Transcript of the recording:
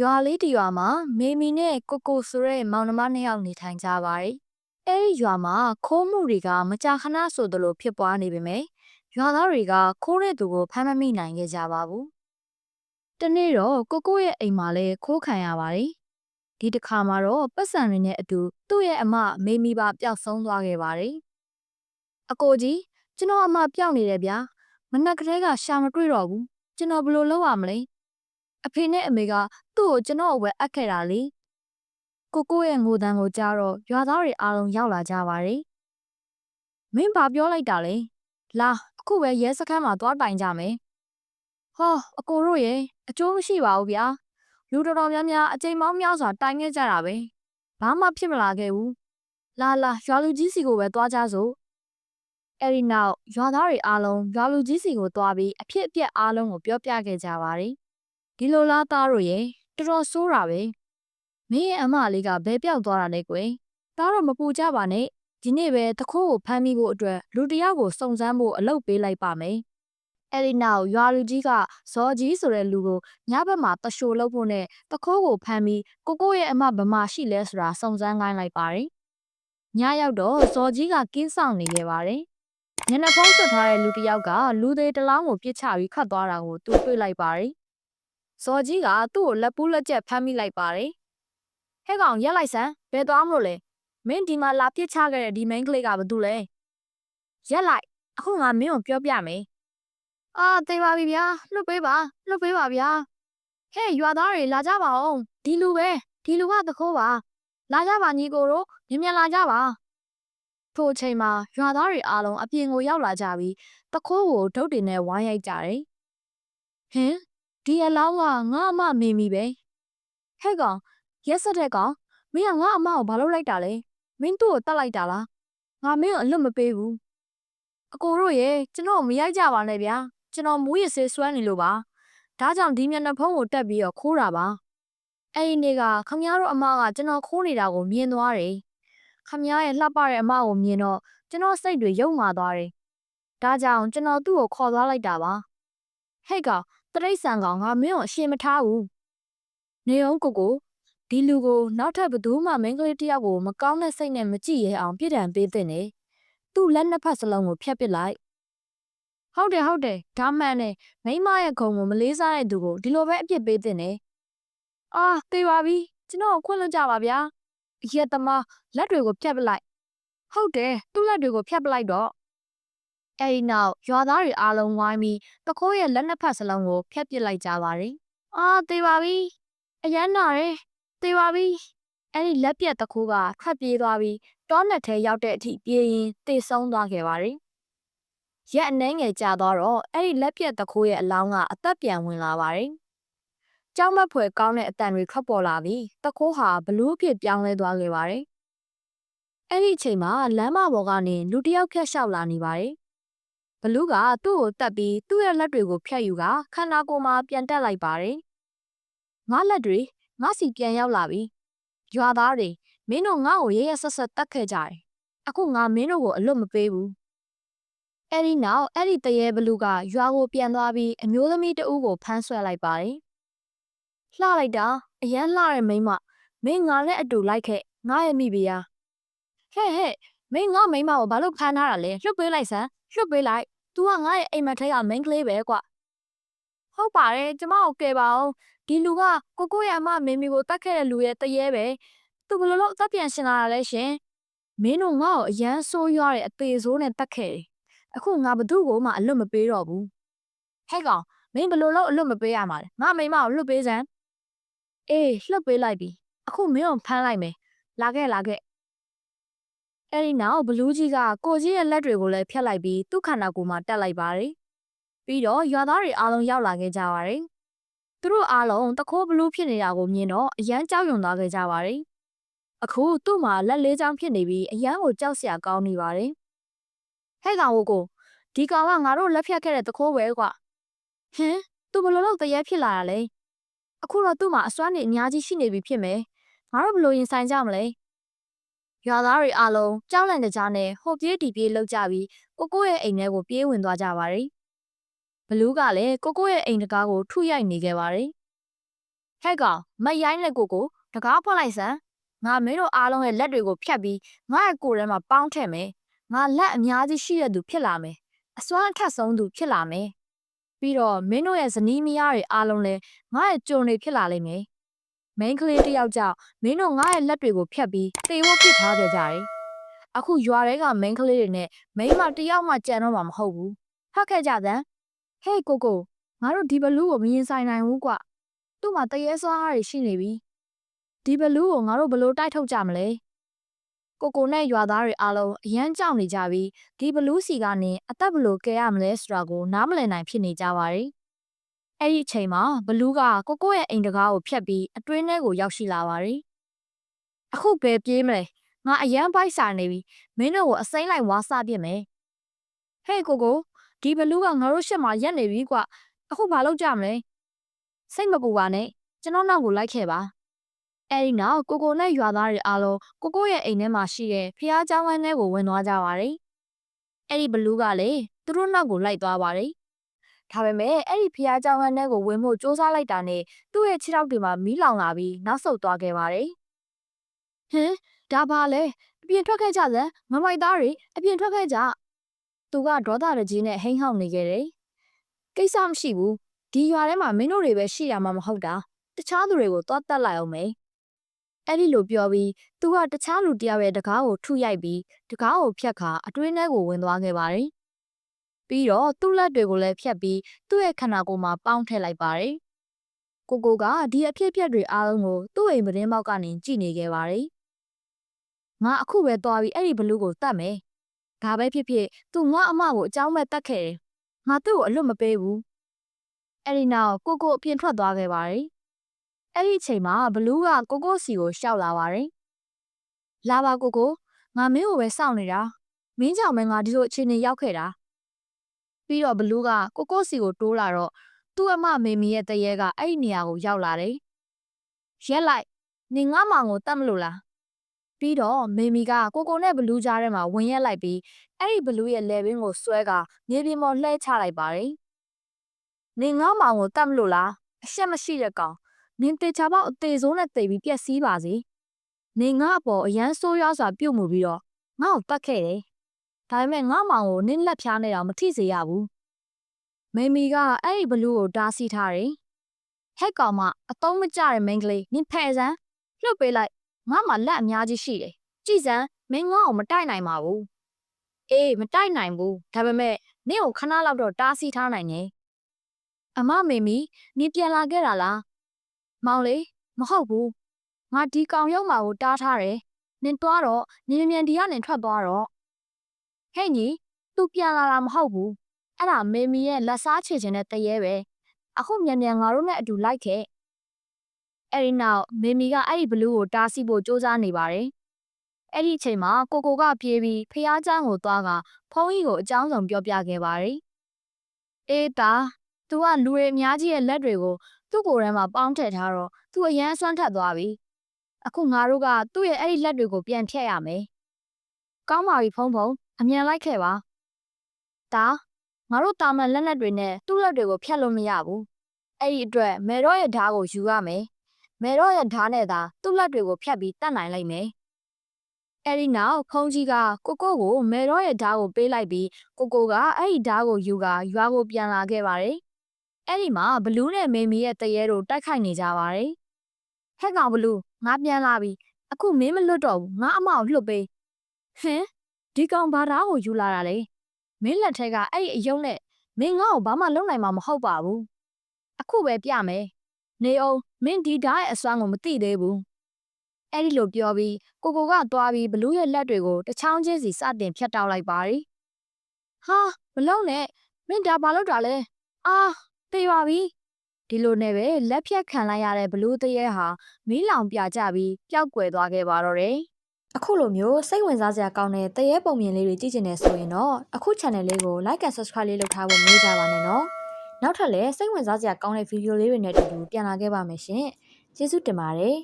ရွာလေးတစ်ရွာမှာမေမီနဲ့ကိုကိုဆိုတဲ့မောင်နှမနှစ်ယောက်နေထိုင်ကြပါတယ်။အဲဒီရွာမှာခိုးမှုတွေကမကြာခဏဆိုသလိုဖြစ်ပွားနေပေမဲ့ရွာသားတွေကခိုးတဲ့သူကိုဖမ်းမမိနိုင်ခဲ့ကြပါဘူး။တနေ့တော့ကိုကိုရဲ့အိမ်မှာလည်းခိုးခံရပါတယ်။ဒီတစ်ခါမှာတော့ပတ်စံတွေနဲ့အတူသူ့ရဲ့အမမေမီပါပျောက်ဆုံးသွားခဲ့ပါတယ်။အကိုကြီးကျွန်တော်အမပျောက်နေတယ်ဗျာ။မနက်ကလေးကရှာမတွေ့တော့ဘူး။ကျွန်တော်ဘယ်လိုလုပ်ရမလဲ။ အဖေနဲ့အမေကသူ့ကိုကျွန်တော်အဝယ်အပ်ခဲ့တာလေကိုကိုရဲ့ငိုတန်းကိုကြားတော့ရွာသားတွေအားလုံးရောက်လာကြပါတယ်မင်းဘာပြောလိုက်တာလဲလာအခုပဲရဲစခန်းမှာသွားတိုင်ကြမယ်ဟောအကိုတို့ရဲ့အကျိုးမရှိပါဘူးဗျာလူတော်တော်များများအချိန်မောင်းများစွာတိုင်ခဲ့ကြတာပဲဘာမှဖြစ်မလာခဲ့ဘူးလာလာရွာလူကြီးစီကိုပဲသွားကြစို့အဲ့ဒီနောက်ရွာသားတွေအားလုံးရွာလူကြီးစီကိုသွားပြီးအဖြစ်အပျက်အားလုံးကိုပြောပြခဲ့ကြပါတယ် ဒီလိုလားသားတို့ရဲ့တော်တော်ဆိုးတာပဲမင်းရဲ့အမလေးကဘဲပြောက်သွားတာလေကွယ်သားတော့မပူကြပါနဲ့ဒီနေ့ပဲတခိုးကိုဖမ်းမိဖို့အတွက်လူတစ်ယောက်ကိုစုံစမ်းဖို့အလုပ်ပေးလိုက်ပါမယ်အဲ့ဒီနောက်ရွာလူကြီးကဇော်ကြီးဆိုတဲ့လူကိုညဘက်မှာတရှိုလုပ်ဖို့နဲ့တခိုးကိုဖမ်းပြီးကိုကိုရဲ့အမဗမာရှိလဲဆိုတာစုံစမ်းခိုင်းလိုက်ပါတယ်ညရောက်တော့ဇော်ကြီးကကင်းဆောင်နေခဲ့ပါတယ်ညနေဖုံးဆွတ်ထားတဲ့လူတစ်ယောက်ကလူသေးတစ်လောင်းကိုပြစ်ချပြီးခတ်သွားတာကိုသူတွေ့လိုက်ပါတယ် ဇော်ကြီးကသူ့ကိုလက်ပူးလက်ကျက်ဖမ်းမိလိုက်ပါတယ်ဟဲ့ကောင်ရက်လိုက်စမ်းဘယ်သွားမလို့လဲမင်းဒီမှာလာပြစ်ချခဲ့တဲ့ဒီမိန်းကလေးကဘာတူလဲရက်လိုက်အခုငါမင်းကိုပြောပြမယ်အာသိပါပြီဗျာလွတ်ပေးပါလွတ်ပေးပါဗျာဟဲ့ရွာသားတွေလာကြပါဦးဒီလူပဲဒီလူကသခိုးပါလာကြပါညီကိုတို့မြန်မြန်လာကြပါထိုအချိန်မှာရွာသားတွေအားလုံးအပြင်ကိုရောက်လာကြပြီးတခိုးကိုဒုတ်တင်နဲ့ဝိုင်းရိုက်ကြတယ်ဟင် ဒီအလောင်းကငါအမမေမီပဲဟဲ့ကောင်ရက်ဆက်တဲ့ကောင်မင်းကငါအမကိုဘာလုပ်လိုက်တာလဲမင်းသူ့ကိုတတ်လိုက်တာလားငါမင်းကိုအလွတ်မပေးဘူးအကိုတို့ရေကျွန်တော်မရိုက်ကြပါနဲ့ဗျာကျွန်တော်မူးရစေးစွမ်းနေလို့ပါဒါကြောင့်ဒီမျက်နှာဖုံးကိုတက်ပြီးတော့ခိုးတာပါအဲ့ဒီနေ့ကခမည်းတော်အမကကျွန်တော်ခိုးနေတာကိုမြင်သွားတယ်ခမည်းရဲ့လှပတဲ့အမကိုမြင်တော့ကျွန်တော်စိတ်တွေယုံမာသွားတယ်ဒါကြောင့်ကျွန်တော်သူ့ကိုခေါ်သွားလိုက်တာပါဟဲ့ကောင် တရိတ်ဆန်ကောင်ငါမင်းကိုအရှင်မထားဘူးနေအောင်ကိုကိုဒီလူကိုနောက်ထပ်ဘယ်သူမှမိန်းကလေးတစ်ယောက်ကိုမကောင်းတဲ့စိတ်နဲ့မကြည့်ရအောင်ပြစ်ဒဏ်ပေးတဲ့နေသူ့လက်နှစ်ဖက်စလုံးကိုဖျက်ပစ်လိုက်ဟုတ်တယ်ဟုတ်တယ်ဒါမှန်တယ်မိမရဲ့ခုံကိုမလေးစားတဲ့သူကိုဒီလိုပဲအပြစ်ပေးတဲ့နေအာသေပါပြီကျွန်တော်ခွင့်လွှတ်ကြပါဗျာအရက်သမားလက်တွေကိုဖျက်ပလိုက်ဟုတ်တယ်သူ့လက်တွေကိုဖျက်ပလိုက်တော့ အဲ့ဒီနောက်ရွာသားတွေအားလုံးဝိုင်းပြီးတခိုးရဲ့လက်နှစ်ဖက်စလုံးကိုဖျက်ပစ်လိုက်ကြပါတယ်အာသေပါပြီအရန်နာတယ်သေပါပြီအဲ့ဒီလက်ပြက်တခိုးကထွက်ပြေးသွားပြီးတောနက်ထဲရောက်တဲ့အထိပြေးရင်သေဆုံးသွားခဲ့ပါတယ်ရက်အနှဲငယ်ကြာသွားတော့အဲ့ဒီလက်ပြက်တခိုးရဲ့အလောင်းကအသက်ပြန်ဝင်လာပါတယ်ကြောက်မက်ဖွယ်ကောင်းတဲ့အတန်တွေထွက်ပေါ်လာပြီးတခိုးဟာဘလူးအဖြစ်ပြောင်းလဲသွားခဲ့ပါတယ်အဲ့ဒီအချိန်မှာလမ်းမပေါ်ကနေလူတစ်ယောက်ဖြတ်လျှောက်လာနေပါတယ်ဘ လူးကသူ့ကိုတက်ပြီးသူ့ရဲ့လက်တွေကိုဖြတ်ယူကခန္ဓာကိုယ်မှာပြန်တက်လိုက်ပါတယ်ငါလက်တွေငါစီပြန်ရောက်လာပြီရွာသားတွေမင်းတို့ငါ့ကိုရဲရဲဆက်ဆက်တတ်ခဲ့ကြတယ်အခုငါမင်းတို့ကိုအလွတ်မပေးဘူးအဲ့ဒီနောက်အဲ့ဒီတရေဘလူးကရွာကိုပြန်သွားပြီးအမျိုးသမီးတဦးကိုဖမ်းဆွဲလိုက်ပါတယ်လှလိုက်တာအရန်လှတဲ့မိန်းမမင်းငါနဲ့အတူလိုက်ခဲ့ငါရဲ့မိဖုရားဟဲ့ဟဲ့မင်းငါမိန်းမကိုဘာလို့ဖမ်းထားတာလဲလွတ်ပေးလိုက်စမ်းလွတ်ပေးလိုက် तू ကငါရဲ့အိမ်မက်ထဲက မိန်းကလေးပဲကွဟုတ်ပါတယ်ကျမကိုကယ်ပါအောင်ဒီလူကကိုကိုရဲ့အမမေမီကိုတတ်ခဲ့တဲ့လူရဲ့တရေပဲသူဘယ်လိုလုပ်အသက်ပြန်ရှင်လာတာလဲရှင်မင်းတို့ငါ့ကိုအရန်ဆိုးရွားတဲ့အသေးဆိုးနဲ့တတ်ခဲ့တယ်အခုငါဘသူ့ကိုမှအလွတ်မပေးတော့ဘူးဟဲ့ကောင်မင်းဘယ်လိုလုပ်အလွတ်မပေးရမှာလဲငါမိမကိုလွတ်ပေးစမ်းအေးလွတ်ပေးလိုက်ပြီအခုမင်းကိုဖမ်းလိုက်မယ်လာခဲ့လာခဲ့ အဲ့ဒီနောက်ဘလူးကြီးကကိုကြီးရဲ့လက်တွေကိုလည်းဖြတ်လိုက်ပြီးသူ့ခန္ဓာကိုယ်မှာတက်လိုက်ပါတယ်ပြီးတော့ရွာသားတွေအားလုံးရောက်လာခဲ့ကြပါတယ်သူတို့အားလုံးတခိုးဘလူးဖြစ်နေတာကိုမြင်တော့အရန်ကြောက်ရွံ့သွားခဲ့ကြပါတယ်။အခုသူ့မှာလက်လေးချောင်းဖြစ်နေပြီးအရန်ကိုကြောက်စရာကောင်းနေပါတယ်။ဟဲ့ကောင်ကိုဒီကောင်ကငါတို့လက်ဖြတ်ခဲ့တဲ့တခိုးပဲကွာ။ဟင်သူဘယ်လိုလုပ်တရေဖြစ်လာတာလဲ။အခုတော့သူ့မှာအစွမ်းနေအများကြီးရှိနေပြီဖြစ်မယ်။ငါတို့ဘယ်လိုရင်ဆိုင်ကြမလဲ။ ရွာသားတွေအားလုံးကြောက်လန့်ကြနဲ့ဟိုပြေးဒီပြေးလှုပ်ကြပြီးကိုကိုရဲ့အိမ်ထဲကိုပြေးဝင်သွားကြပါတယ်။ဘလူးကလည်းကိုကိုရဲ့အိမ်တကားကိုထုရိုက်နေခဲ့ပါတယ်ဟဲ့ကောင်မရိုင်းနဲ့ကိုကိုတကားဖွက်လိုက်စမ်းငါမင်းတို့အားလုံးရဲ့လက်တွေကိုဖြတ်ပြီးငါ့ရဲ့ကိုယ်ထဲမှာပေါင်းထည့်မယ်ငါလက်အများကြီးရှိတဲ့သူဖြစ်လာမယ်အစွမ်းအထက်ဆုံးသူဖြစ်လာမယ်ပြီးတော့မင်းတို့ရဲ့ဇနီးမယားတွေအားလုံးလည်းငါ့ရဲ့ကြုံတွေဖြစ်လာလိမ့်မယ် မိန်းကလေးတစ်ယောက်ကြောင့်မင်းတို့ငါ့ရဲ့လက်တွေကိုဖြတ်ပြီးတေဝတ်ပစ်ထားကြကြတယ်အခုရွာတွေကမိန်းကလေးတွေနဲ့မိန်းမတစ်ယောက်မှကြံတော့မှာမဟုတ်ဘူးဟုတ်ခဲ့ကြသမ်းဟေးကိုကိုငါတို့ဒီဘလူးကိုမရင်ဆိုင်နိုင်ဘူးကွသူ့မှာတရေစွားတွေရှိနေပြီဒီဘလူးကိုငါတို့ဘယ်လို့တိုက်ထုတ်ကြမလဲကိုကိုနဲ့ရွာသားတွေအားလုံးအရန်ကြောက်နေကြပြီးဒီဘလူးစီကနေအသက်ဘလို့ကယ်ရမလဲဆိုတာကိုနားမလည်နိုင်ဖြစ်နေကြပါတယ် အဲ့ဒီအချိန်မှာဘလူးကကိုကိုရဲ့အိမ်တကားကိုဖျက်ပြီးအတွင်းထဲကိုရောက်ရှိလာပါတယ်အခုဘယ်ပြေးမလဲငါအရန်ပိုက်စာနေပြီမင်းတို့ကိုအစိမ့်လိုက်ဝါစပြစ်မယ်ဟေးကိုကိုဒီဘလူးကငါတို့ရှက်မှာရက်နေပြီကွအခုဘာလုပ်ကြမလဲစိတ်မပူပါနဲ့ကျွန်တော်နောက်ကိုလိုက်ခဲ့ပါအဲဒီနောက်ကိုကိုနဲ့ရွာသားတွေအားလုံးကိုကိုရဲ့အိမ်ထဲမှာရှိတဲ့ဖះเจ้าဝမ်းထဲကိုဝင်သွားကြပါတယ်အဲ့ဒီဘလူးကလည်းသူတို့နောက်ကိုလိုက်သွားပါတယ် ဒါပေမဲ့အဲ့ဒီဖျားကြောင်ဟန်ထဲကိုဝင်ဖို့စူးစမ်းလိုက်တာနဲ့သူ့ရဲ့ခြေထောက်တွေမှာမီးလောင်လာပြီးနောက်ဆုတ်သွားခဲ့ပါတယ်။ဟင်ဒါပါလေအပြင်ထွက်ခဲ့ကြစမ်းမမိုက်သားတွေအပြင်ထွက်ခဲ့ကြသူကဒေါသတကြီးနဲ့ဟိန်းဟောင်းနေခဲ့တယ်။ကိစ္စမရှိဘူးဒီရွာထဲမှာမင်းတို့တွေပဲရှိရမှာမဟုတ်တာတခြားသူတွေကိုသွားတက်လိုက်အောင်မယ်။အဲ့ဒီလိုပြောပြီးသူကတခြားလူတယောက်ရဲ့တကားကိုထုရိုက်ပြီးတကားကိုဖျက်ခါအတွင်းထဲကိုဝင်သွားခဲ့ပါတယ် ပြီးတော့သူ့လက်တွေကိုလည်းဖြတ်ပြီးသူ့ရဲ့ခန္ဓာကိုယ်မှာပေါင်းထည့်လိုက်ပါတယ်ကိုကိုကဒီအဖြစ်အပျက်တွေအားလုံးကိုသူ့အိမ်မရင်းပေါက်ကနေကြည့်နေခဲ့ပါတယ်ငါအခုပဲသွားပြီးအဲ့ဒီဘလူးကိုတတ်မယ်ဒါပဲဖြစ်ဖြစ်သူငါအမကိုအကြောင်းမဲ့တတ်ခဲ့တယ်ငါသူ့ကိုအလွတ်မပေးဘူးအဲ့ဒီနောက်ကိုကိုအပြင်ထွက်သွားခဲ့ပါတယ်အဲ့ဒီအချိန်မှာဘလူးကကိုကိုစီကိုရှောက်လာပါတယ်လာပါကိုကိုငါမင်းကိုပဲစောင့်နေတာမင်းကြောင့်ပဲငါဒီလိုအခြေအနေရောက်ခဲ့တာ ပြီးတော့ဘလူးကကိုကိုစီကိုတိုးလာတော့သူ့အမမေမီရဲ့တရေကအဲ့ဒီနေရာကိုရောက်လာတယ်ရက်လိုက်နေငါမောင်ကိုတတ်မလို့လားပြီးတော့မေမီကကိုကိုနဲ့ဘလူးကြားထဲမှာဝင်ရက်လိုက်ပြီးအဲ့ဒီဘလူးရဲ့လေဘင်းကိုဆွဲကမြေပြင်ပေါ်လှဲချလိုက်ပါတယ်။နေငါမောင်ကိုတတ်မလို့လားအရှက်မရှိတဲ့ကောင်နင်တေချာပေါက်အသေးဆုံးနဲ့တိတ်ပြီးပြက်စီးပါစေ။နေငါအပေါ်အရန်ဆိုးရွားစွာပြုတ်မှုပြီးတော့ငါ့ကိုတတ်ခဲ့တယ်။ ဒါပေမဲ့ငါမောင်ကိုနင်းလက်ဖြားနေတော့မထိစေရဘူး။မေမီကအဲ့ဒီဘလူးကိုတားဆီးထားတယ်။ဟက်ကောင်မအတုံးမကျတဲ့မိန်းကလေးနင်ဖဲ့စမ်းလှုပ်ပေးလိုက်ငါမှလက်အများကြီးရှိတယ်ကြည်စမ်းမင်းငါ့ကိုမတိုက်နိုင်ပါဘူးအေးမတိုက်နိုင်ဘူးဒါပေမဲ့နင့်ကိုခဏလောက်တော့တားဆီးထားနိုင်တယ်အမမေမီနင်ပြန်လာခဲ့တာလားမောင်လေးမဟုတ်ဘူးငါဒီကောင်ရုံမာကိုတားထားတယ်နင်သွားတော့နင်မြန်ဒီကနေထွက်သွားတော့ ဟဲ့ညီသူပြန်လာတာမဟုတ်ဘူးအဲ့ဒါမေမီရဲ့လက်စားချေခြင်းနဲ့တရေပဲအခုမြန်မြန်ငါတို့နဲ့အတူလိုက်ခဲ့အဲ့ဒီနောက်မေမီကအဲ့ဒီဘလူးကိုတားဆီးဖို့စ조사နေပါတယ်။အဲ့ဒီအချိန်မှာကိုကိုကပြေးပြီးဖះเจ้าကိုသွားကဖုန်းကြီးကိုအကြောင်းစုံပြောပြခဲ့ပါတယ်။အေးတာသူကလူတွေအများကြီးရဲ့လက်တွေကိုသူ့ကိုယ်ထဲမှာပေါင်းထည့်ထားတော့သူအရန်ဆွမ်းထက်သွားပြီ။အခုငါတို့ကသူ့ရဲ့အဲ့ဒီလက်တွေကိုပြန်ဖြတ်ရမယ်။ကောင်းပါပြီဖုန်းဖုန်း အမြန်လိုက်ခဲ့ပါ။တာငါတို့တာမန်လက်လက်တွေနဲ့သူ့လက်တွေကိုဖြတ်လို့မရဘူး။အဲ့ဒီအတွက်မေတော့ရဲ့ဓာတ်ကိုယူရမယ်။မေတော့ရဲ့ဓာတ်နဲ့သာသူ့လက်တွေကိုဖြတ်ပြီးတတ်နိုင်လိုက်မယ်။အဲဒီနောက်ဖုန်ကြီးကကိုကိုကိုမေတော့ရဲ့ဓာတ်ကိုပေးလိုက်ပြီးကိုကိုကအဲ့ဒီဓာတ်ကိုယူကရွာကိုပြန်လာခဲ့ပါတယ်။အဲ့ဒီမှာဘလူးနဲ့မေမီရဲ့တရေတို့တိုက်ခိုက်နေကြပါတယ်။ဟက်ကောင်ဘလူးငါပြန်လာပြီ။အခုမင်းမလွတ်တော့ဘူးငါအမကိုလှုပ်ပေး။ဟင် ဒီကောင်ဘာဓာတ်ကိုယူလာတာလေ။မင်းလက်ထက်ကအဲ့ဒီအယုံနဲ့မင်းငါ့ကိုဘာမှလုပ်နိုင်မှာမဟုတ်ပါဘူး။အခုပဲပြမယ်နေအောင်မင်းဒီဓာတ်ရဲ့အစွမ်းကိုမသိသေးဘူးအဲ့ဒီလိုပြောပြီးကိုကိုကသွားပြီးဘလူးရဲ့လက်တွေကိုတချောင်းချင်းစီစတင်ဖြတ်တောက်လိုက်ပါရီဟာမလုံးနဲ့မင်းဒါဘာလုပ်တာလဲအာတေးပါပြီဒီလိုနဲ့ပဲလက်ဖြတ်ခံလိုက်ရတဲ့ဘလူးတရေဟာမီးလောင်ပြကြပြီးပျောက်ကွယ်သွားခဲ့ပါတော့တယ် အခုလိုမျိုးစိတ်ဝင်စားစရာကောင်းတဲ့တရေပုံမြင်လေးတွေကြည့်ကျင်နေဆိုရင်တော့အခု channel လေးကို like and subscribe လေးလုပ်ထားဖို့မမေ့ကြပါနဲ့နော်နောက်ထပ်လည်းစိတ်ဝင်စားစရာကောင်းတဲ့ဗီဒီယိုလေးတွေနဲ့အတူတူပြန်လာခဲ့ပါမယ်ရှင်ကျေးဇူးတင်ပါတယ်